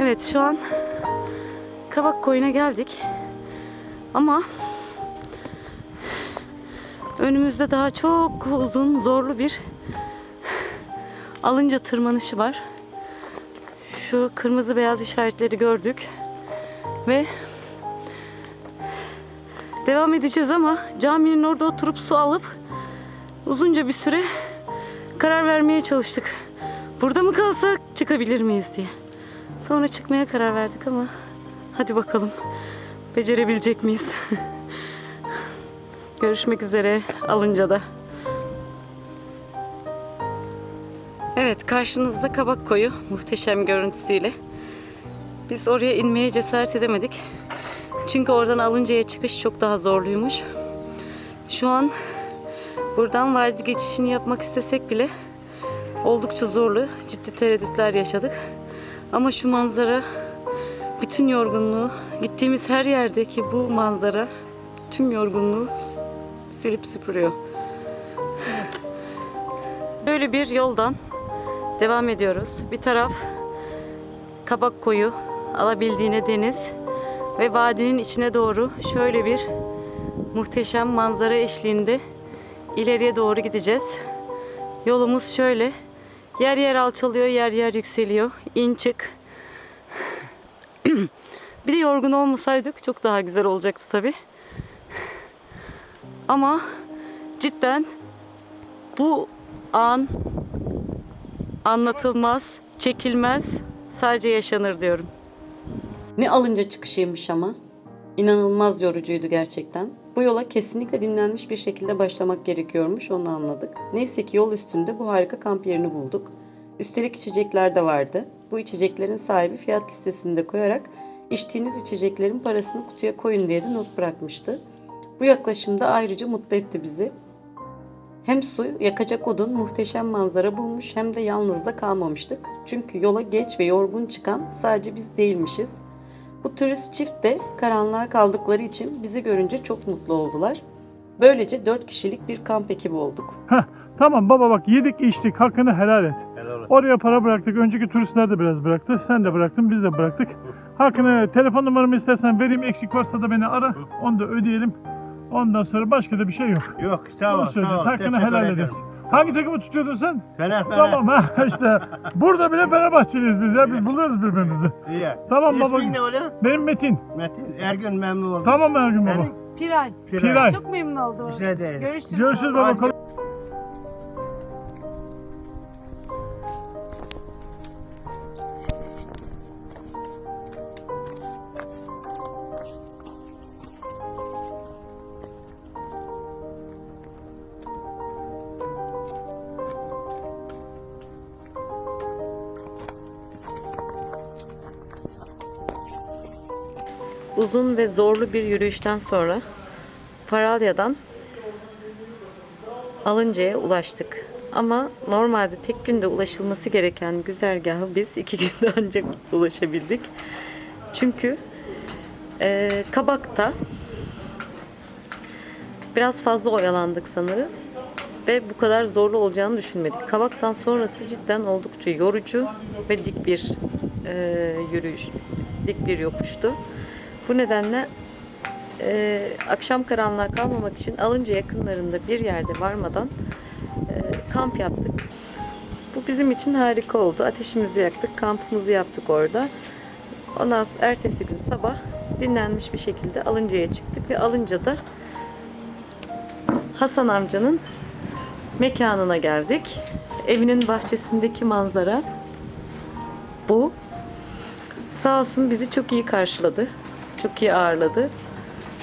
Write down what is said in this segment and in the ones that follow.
Evet şu an Kabak Koyu'na geldik. Ama önümüzde daha çok uzun, zorlu bir alınca tırmanışı var. Şu kırmızı beyaz işaretleri gördük. Ve devam edeceğiz ama caminin orada oturup su alıp uzunca bir süre karar vermeye çalıştık. Burada mı kalsak çıkabilir miyiz diye. Sonra çıkmaya karar verdik ama hadi bakalım becerebilecek miyiz? Görüşmek üzere alınca da. Evet karşınızda Kabak Koyu muhteşem görüntüsüyle. Biz oraya inmeye cesaret edemedik. Çünkü oradan alıncaya çıkış çok daha zorluymuş. Şu an buradan vadi geçişini yapmak istesek bile oldukça zorlu. Ciddi tereddütler yaşadık. Ama şu manzara bütün yorgunluğu, gittiğimiz her yerdeki bu manzara tüm yorgunluğu silip süpürüyor. Böyle bir yoldan devam ediyoruz. Bir taraf Kabak Koyu, alabildiğine deniz ve vadinin içine doğru şöyle bir muhteşem manzara eşliğinde ileriye doğru gideceğiz. Yolumuz şöyle. Yer yer alçalıyor, yer yer yükseliyor. İn çık. bir de yorgun olmasaydık çok daha güzel olacaktı tabi. Ama cidden bu an anlatılmaz, çekilmez, sadece yaşanır diyorum. Ne alınca çıkışıymış ama. İnanılmaz yorucuydu gerçekten. Bu yola kesinlikle dinlenmiş bir şekilde başlamak gerekiyormuş onu anladık. Neyse ki yol üstünde bu harika kamp yerini bulduk. Üstelik içecekler de vardı. Bu içeceklerin sahibi fiyat listesinde koyarak içtiğiniz içeceklerin parasını kutuya koyun diye de not bırakmıştı. Bu yaklaşım da ayrıca mutlu etti bizi. Hem su, yakacak odun, muhteşem manzara bulmuş hem de yalnız da kalmamıştık. Çünkü yola geç ve yorgun çıkan sadece biz değilmişiz. Bu turist çift de karanlığa kaldıkları için bizi görünce çok mutlu oldular. Böylece 4 kişilik bir kamp ekibi olduk. Heh, tamam baba bak yedik içtik hakkını helal et. Helal olsun. Oraya para bıraktık. Önceki turistler de biraz bıraktı. Sen de bıraktın biz de bıraktık. Hakkını helal et. Telefon numaramı istersen vereyim. Eksik varsa da beni ara. Onu da ödeyelim. Ondan sonra başka da bir şey yok. Yok sağ ol. Bunu Sağ söyleyeceğiz. Hakkını helal ederim. Hangi takımı tutuyordun sen? Fener Fener. Tamam ha işte. Burada bile Fenerbahçeliyiz biz ya. Biz buluyoruz birbirimizi. İyi. Tamam baba. İsmin ne oluyor? Benim Metin. Metin. Ergün memnun oldum. Tamam Ergün baba. Piray. Piray. Çok memnun oldum. Güzel değil. Görüşürüz. Görüşürüz baba. Hadi. Uzun ve zorlu bir yürüyüşten sonra Faralya'dan Alınca'ya ulaştık. Ama normalde tek günde ulaşılması gereken güzergahı biz iki günde ancak ulaşabildik. Çünkü eee Kabak'ta biraz fazla oyalandık sanırım. Ve bu kadar zorlu olacağını düşünmedik. Kabak'tan sonrası cidden oldukça yorucu ve dik bir eee, yürüyüş, dik bir yokuştu. Bu nedenle eee, akşam karanlığa kalmamak için alınca yakınlarında bir yerde varmadan eee, kamp yaptık. Bu bizim için harika oldu. Ateşimizi yaktık, kampımızı yaptık orada. Ondan sonra ertesi gün sabah dinlenmiş bir şekilde Alınca'ya çıktık ve Alınca'da Hasan amcanın mekanına geldik. Evinin bahçesindeki manzara bu. Sağ olsun bizi çok iyi karşıladı. Çok iyi ağırladı.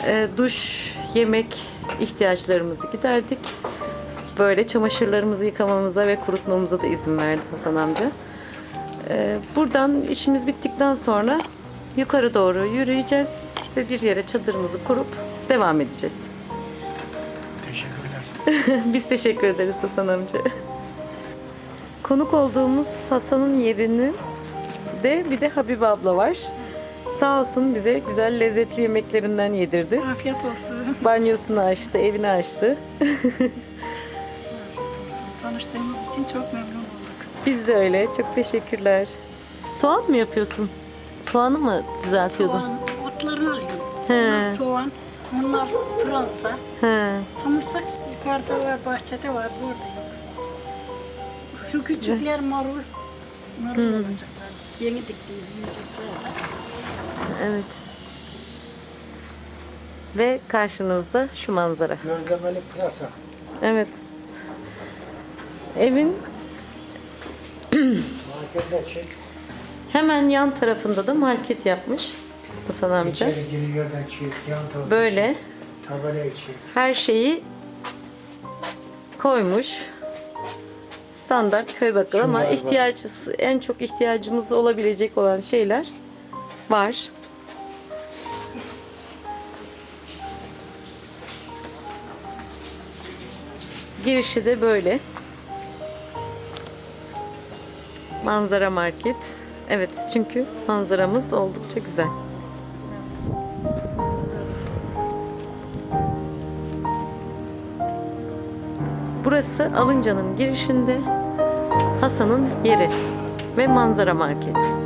Ee, duş, yemek ihtiyaçlarımızı giderdik. Böyle çamaşırlarımızı yıkamamıza ve kurutmamıza da izin verdi Hasan amca. Ee, buradan işimiz bittikten sonra yukarı doğru yürüyeceğiz ve bir yere çadırımızı kurup devam edeceğiz. Teşekkürler. Biz teşekkür ederiz Hasan amca. Konuk olduğumuz Hasan'ın yerinin de bir de Habibe abla var. Sağ olsun bize güzel lezzetli yemeklerinden yedirdi. Afiyet olsun. Banyosunu açtı, evini açtı. Olsun. Tanıştığımız için çok memnun olduk. Biz de öyle. Çok teşekkürler. Soğan mı yapıyorsun? Soğanı mı düzeltiyordun? Soğan otlarını alıyorum. He. Bunlar soğan, bunlar pırasa. He. Samırsak yukarıda var, bahçede var, burada yok. Şu küçükler marul. Marul olacaklar. Yeni diktiğimiz büyüyecekler. Evet. Ve karşınızda şu manzara. Gözlemeli pırasa. Evet. Evin Markette hemen yan tarafında da market yapmış Hasan amca. İçeri giriyordan çek. Yan tarafı Böyle çek. her şeyi koymuş. Standart köy bakkalı ama ihtiyacı en çok ihtiyacımız olabilecek olan şeyler var. Girişi de böyle. Manzara market. Evet çünkü manzaramız oldukça güzel. Burası Alınca'nın girişinde Hasan'ın yeri ve manzara market.